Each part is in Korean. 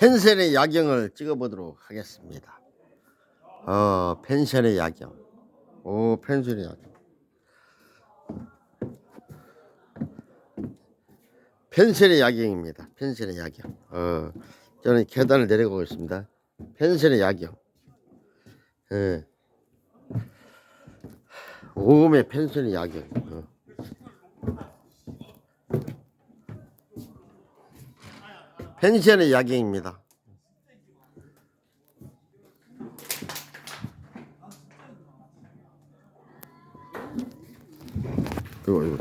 펜션의 야경을 찍어보도록 하겠습니다. 어, 펜션의 야경. 오, 펜션의 야경. 펜션의 야경입니다. 펜션의 야경. 어, 저는 계단을 내려가고 있습니다. 펜션의 야경. 예. 오음의 펜션의 야경. 어. 펜션의 야경입니다. 이거 이거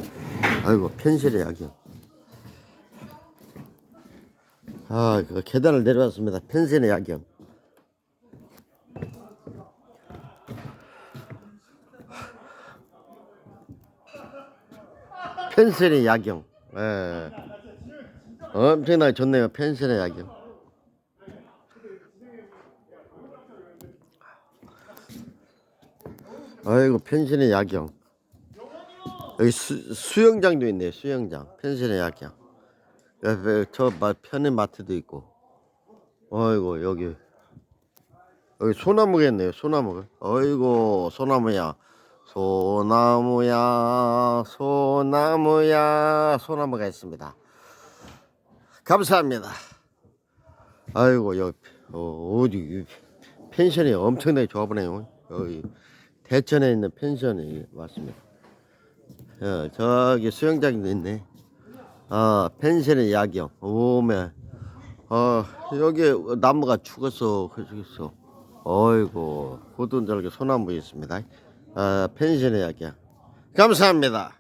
아이고 펜션의 야경. 아, 그 계단을 내려왔습니다. 펜션의 야경. 펜션의 야경. 예. 엄청나게 좋네요. 펜션의 야경. 아이고 펜션의 야경. 여기 수, 수영장도 있네요. 수영장. 펜션의 야경. 옆에 저 마- 편의 마트도 있고. 어이구 여기 여기 소나무겠네요. 소나무가. 어이구 소나무야. 소나무야 소나무야 소나무가 있습니다. 감사합니다. 아이고 여기 어, 어디 펜션이 엄청나게 좋아 보네요. 여기 대천에 있는 펜션이 왔습니다. 어, 저기 수영장도 있네. 아 펜션의 야경. 오메. 어 여기 나무가 죽었어. 죽었어. 어이고 고돈 절개 소나무 있습니다. 아 펜션의 야경. 감사합니다.